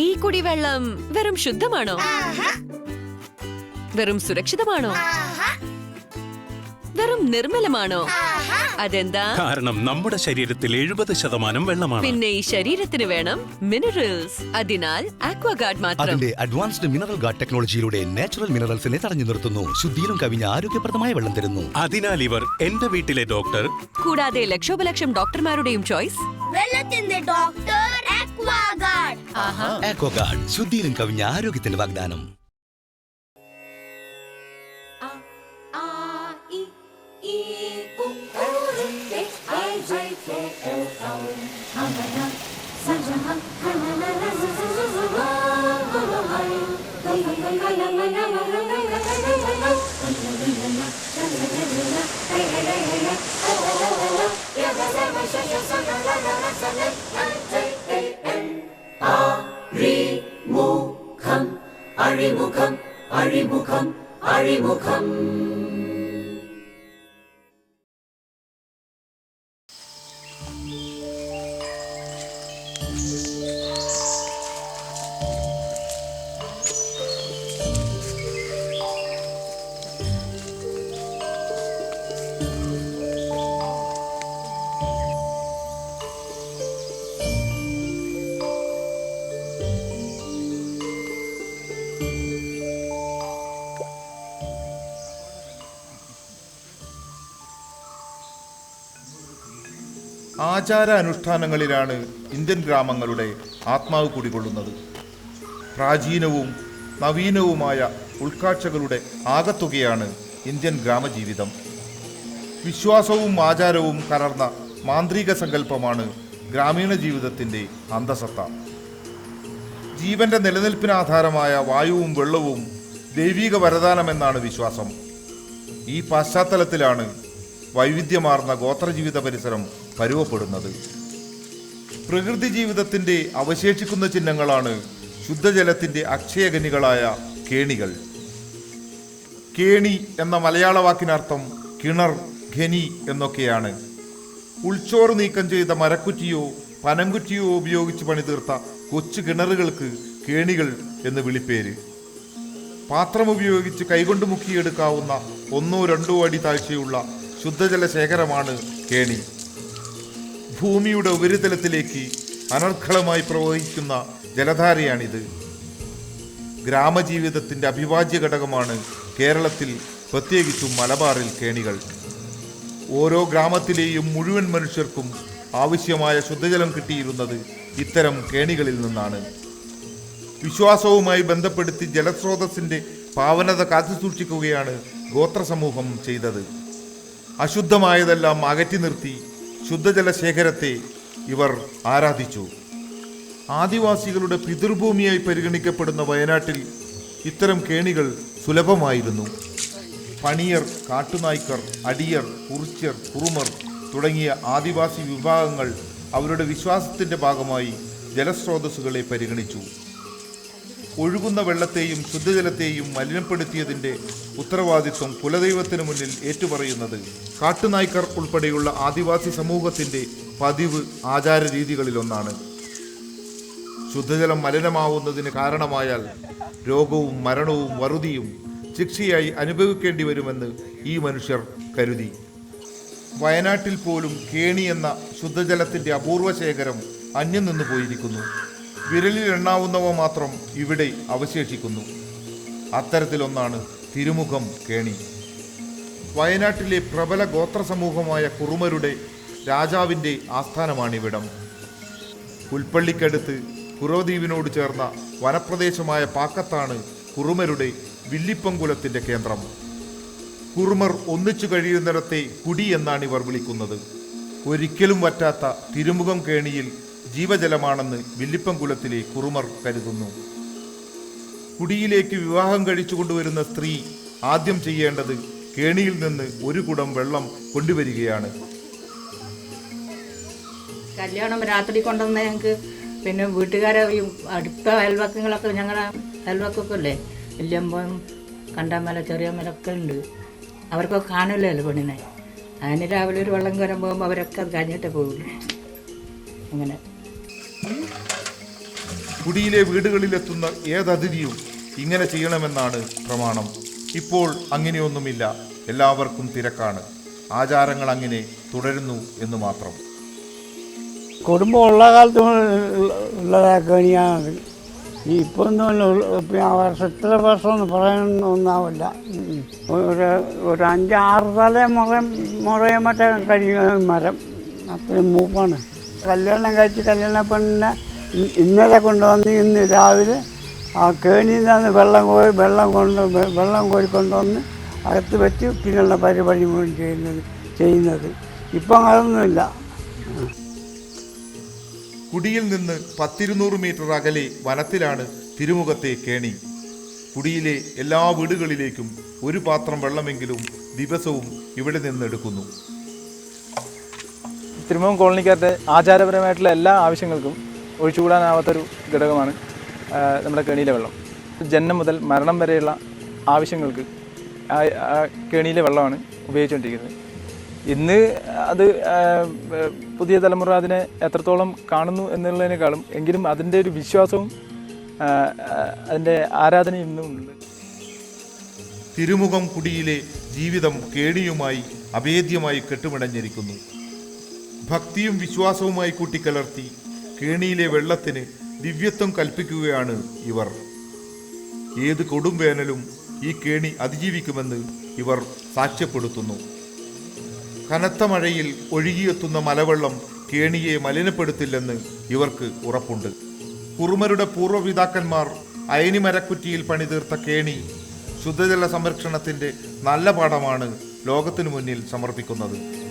ഈ കുടിവെള്ളം വെറും ശുദ്ധമാണോ? വെറും സുരക്ഷിതമാണോ? വെറും നിർമ്മലമാണോ? അതെന്താ? കാരണം നമ്മുടെ ശരീരത്തിൽ എഴുപത് ശതമാനം വെള്ളമാണ്. പിന്നെ ഈ ശരീരത്തിന് വേണം മിനറൽസ് അതിനാൽ ആക്വാഗാർഡ് മാത്രം. അതിന്റെ അഡ്വാൻസ്ഡ് മിനറൽ ഗാർഡ് ടെക്നോളജിയിലൂടെ നാച്ചുറൽ മിനറൽസിനെ തടഞ്ഞു നിർത്തുന്നു. ശുദ്ധിയിലും കവിഞ്ഞ ആരോഗ്യപ്രദമായ വെള്ളം തരുന്നു. അതിനാൽ ഇവർ എന്റെ വീട്ടിലെ ഡോക്ടർ കൂടാതെ ലക്ഷോപലക്ഷം ഡോക്ടർമാരുടെയും ചോയ്സ് വെള്ളത്തിന്റെ ഡോക്ടർ അക്വാഗാർഡ് ആക്വഗാർഡ് ശുദ്ധിയിലും കവിഞ്ഞ ആരോഗ്യത്തിന്റെ വാഗ്ദാനം. glory will come. ആചാര അനുഷ്ഠാനങ്ങളിലാണ് ഇന്ത്യൻ ഗ്രാമങ്ങളുടെ ആത്മാവ് കുടികൊള്ളുന്നത്. പ്രാചീനവും നവീനവുമായ ഉൾക്കാഴ്ചകളുടെ ആകത്തുകയാണ് ഇന്ത്യൻ ഗ്രാമജീവിതം. വിശ്വാസവും ആചാരവും കലർന്ന മാന്ത്രിക സങ്കല്പമാണ് ഗ്രാമീണ ജീവിതത്തിന്റെ അന്തസത്ത. ജീവന്റെ നിലനിൽപ്പിനാധാരമായ വായുവും വെള്ളവും ദൈവിക വരദാനമെന്നാണ് വിശ്വാസം. ഈ പശ്ചാത്തലത്തിലാണ് വൈവിധ്യമാർന്ന ഗോത്രജീവിത പരിസരം പരുവപ്പെടുന്നത്. പ്രകൃതി ജീവിതത്തിന്റെ അവശേഷിക്കുന്ന ചിഹ്നങ്ങളാണ് ശുദ്ധജലത്തിന്റെ അക്ഷയഗനികളായ കേണികൾ. കേണി എന്ന മലയാള വാക്കിനർത്ഥം കിണർ ഖനി എന്നൊക്കെയാണ്. ഉൾച്ചോറ് നീക്കം ചെയ്ത മരക്കുറ്റിയോ പനംകുറ്റിയോ ഉപയോഗിച്ച് പണിതീർത്ത കൊച്ചു കിണറുകൾക്ക് കേണികൾ എന്ന് വിളിപ്പേര്. പാത്രം ഉപയോഗിച്ച് കൈകൊണ്ട് മുക്കിയെടുക്കാവുന്ന ഒന്നോ രണ്ടോ അടി താഴ്ചയുള്ള ശുദ്ധജല ശേഖരമാണ് കേണി. ഭൂമിയുടെ ഉപരിതലത്തിലേക്ക് അനർഘളമായി പ്രവഹിക്കുന്ന ജലധാരയാണിത്. ഗ്രാമജീവിതത്തിന്റെ അവിഭാജ്യ ഘടകമാണ് കേരളത്തിൽ പ്രത്യേകിച്ചും മലബാറിൽ കേണികൾ. ഓരോ ഗ്രാമത്തിലെയും മുഴുവൻ മനുഷ്യർക്കും ആവശ്യമായ ശുദ്ധജലം കിട്ടിയിരുന്നത് ഇത്തരം കേണികളിൽ നിന്നാണ്. വിശ്വാസവുമായി ബന്ധപ്പെടുത്തി ജലസ്രോതസ്സിന്റെ പാവനത കാത്തുസൂക്ഷിക്കുകയാണ് ഗോത്രസമൂഹം ചെയ്തത്. അശുദ്ധമായതെല്ലാം അകറ്റി നിർത്തി ശുദ്ധജല ശേഖരത്തെ ഇവർ ആരാധിച്ചു. ആദിവാസികളുടെ പിതൃഭൂമിയായി പരിഗണിക്കപ്പെടുന്ന വയനാട്ടിൽ ഇത്തരം കേണികൾ സുലഭമായിരുന്നു. പണിയർ കാട്ടുനായ്ക്കർ അടിയർ കുറിച്യർ കുറുമർ തുടങ്ങിയ ആദിവാസി വിഭാഗങ്ങൾ അവരുടെ വിശ്വാസത്തിന്റെ ഭാഗമായി ജലസ്രോതസ്സുകളെ പരിഗണിച്ചു. ഒഴുകുന്ന വെള്ളത്തെയും ശുദ്ധജലത്തെയും മലിനപ്പെടുത്തിയതിന്റെ ഉത്തരവാദിത്വം കുലദൈവത്തിന് മുന്നിൽ ഏറ്റുപറയുന്നത് കാട്ടുനായ്ക്കർ ഉൾപ്പെടെയുള്ള ആദിവാസി സമൂഹത്തിന്റെ പതിവ് ആചാരരീതികളിലൊന്നാണ്. ശുദ്ധജലം മലിനമാവുന്നതിന് കാരണമായാൽ രോഗവും മരണവും വറുതിയും ശിക്ഷയായി അനുഭവിക്കേണ്ടി വരുമെന്ന് ഈ മനുഷ്യർ കരുതി. വയനാട്ടിൽ പോലും കേണി എന്ന ശുദ്ധജലത്തിന്റെ അപൂർവ ശേഖരം അന്യം നിന്നു പോയിരിക്കുന്നു വിരലിൽ എണ്ണാവുന്നവ മാത്രം ഇവിടെ അവശേഷിക്കുന്നു. അത്തരത്തിലൊന്നാണ് തിരുമുഖം കേണി. വയനാട്ടിലെ പ്രബല ഗോത്ര സമൂഹമായ കുറുമരുടെ രാജാവിന്റെ ആസ്ഥാനമാണിവിടം. പുൽപ്പള്ളിക്കടുത്ത് കുറവദ്വീപിനോട് ചേർന്ന വനപ്രദേശമായ പാക്കത്താണ് കുറുമരുടെ വില്ലിപ്പംകുലത്തിന്റെ കേന്ദ്രം. കുറുമർ ഒന്നിച്ചു കഴിയുന്നിടത്തെ കുടി എന്നാണ് ഇവർ വിളിക്കുന്നത്. ഒരിക്കലും വറ്റാത്ത തിരുമുഖം കേണിയിൽ ജീവജലമാണെന്ന് വില്ലിപ്പംകുലത്തിലെ കുറുമർ കരുതുന്നു. കുടിയിലേക്ക് വിവാഹം കഴിച്ചു കൊണ്ടുവരുന്ന സ്ത്രീ ആദ്യം ചെയ്യേണ്ടത് കേണിയിൽ നിന്ന് ഒരു കുടം വെള്ളം കൊണ്ടുവരികയാണ്. കല്യാണം രാത്രി കൊണ്ടുവന്ന ഞങ്ങൾക്ക് പിന്നെ വീട്ടുകാരെ അടുത്ത അയൽവക്കങ്ങളൊക്കെ ഞങ്ങളുടെ അയൽവക്കൊക്കെ അല്ലേ വല്യമ്പം കണ്ടാമല മല ഒക്കെ ഉണ്ട്. അവർക്കൊക്കെ കാണില്ലല്ലോ പെണ്ണിനെ? അതിന് രാവിലെ ഒരു വെള്ളം കയറാൻ പോകുമ്പോൾ അവരൊക്കെ അത് കഴിഞ്ഞിട്ടേ പോകുള്ളൂ അങ്ങനെ. കുടിയിലെ വീടുകളിലെത്തുന്ന ഏതതിഥിയും ഇങ്ങനെ ചെയ്യണമെന്നാണ് പ്രമാണം. ഇപ്പോൾ അങ്ങനെയൊന്നുമില്ല. എല്ലാവർക്കും തിരക്കാണ്. ആചാരങ്ങൾ അങ്ങനെ തുടരുന്നു എന്ന് മാത്രം. കുടുംബം ഉള്ള കാലത്ത് ഉള്ളതാക്കണിയാണത് ഇപ്പം വർഷം ഇത്ര വർഷം എന്ന് പറയാനൊന്നാവില്ല ഉം. ഒരു ഒരു അഞ്ചാറ് തല മുറ മുറയെ മറ്റേ കഴിയുന്ന മരം. അത്രയും മൂപ്പാണ്. കല്യാണം കഴിച്ച് കല്യാണ പെണ്ണിനെ ഇന്നലെ കൊണ്ടുവന്ന് ഇന്ന് രാവിലെ ആ കേണിയിൽ നിന്ന് വെള്ളം കോരി വെള്ളം കൊണ്ട് വെള്ളം കോരി കൊണ്ടുവന്ന് അകത്ത് വെച്ച് പിന്നെയുള്ള പരിപാടി മുഴുവൻ ചെയ്യുന്നത് ചെയ്യുന്നത്. ഇപ്പം അതൊന്നുമില്ല. കുടിയിൽ നിന്ന് പത്തിരുന്നൂറ് മീറ്റർ അകലെ വനത്തിലാണ് തിരുമുഖത്തെ കേണി. കുടിയിലെ എല്ലാ വീടുകളിലേക്കും ഒരു പാത്രം വെള്ളമെങ്കിലും ദിവസവും ഇവിടെ നിന്ന് എടുക്കുന്നു തിരുമുഖം കോളനിക്കാരുടെ ആചാരപരമായിട്ടുള്ള എല്ലാ ആവശ്യങ്ങൾക്കും ഒഴിച്ചുകൂടാനാവാത്തൊരു ഘടകമാണ് നമ്മുടെ കെണിയിലെ വെള്ളം. ജനനം മുതൽ മരണം വരെയുള്ള ആവശ്യങ്ങൾക്ക് കെണിയിലെ വെള്ളമാണ് ഉപയോഗിച്ചുകൊണ്ടിരിക്കുന്നത്. ഇന്ന് അത് പുതിയ തലമുറ അതിനെ എത്രത്തോളം കാണുന്നു എന്നുള്ളതിനേക്കാളും എങ്കിലും അതിന്റെ ഒരു വിശ്വാസവും അതിന്റെ ആരാധനയും ഇന്നും ഉണ്ട്. തിരുമുഖം കുടിയിലെ ജീവിതം കേണിയുമായി അഭേദ്യമായി കെട്ടുമിടഞ്ഞിരിക്കുന്നു. ഭക്തിയും വിശ്വാസവുമായി കൂട്ടിക്കലർത്തി കേണിയിലെ വെള്ളത്തിന് ദിവ്യത്വം കൽപ്പിക്കുകയാണ് ഇവർ. ഏത് കൊടും വേനലും ഈ കേണി അതിജീവിക്കുമെന്ന് ഇവർ സാക്ഷ്യപ്പെടുത്തുന്നു. കനത്ത മഴയിൽ ഒഴുകിയെത്തുന്ന മലവെള്ളം കേണിയെ മലിനപ്പെടുത്തില്ലെന്ന് ഇവർക്ക് ഉറപ്പുണ്ട്. കുറുമരുടെ പൂർവപിതാക്കന്മാർ അയനിമരക്കുറ്റിയിൽ പണിതീർത്ത കേണി ശുദ്ധജല സംരക്ഷണത്തിന്റെ നല്ല പാഠമാണ് ലോകത്തിനു മുന്നിൽ സമർപ്പിക്കുന്നത്.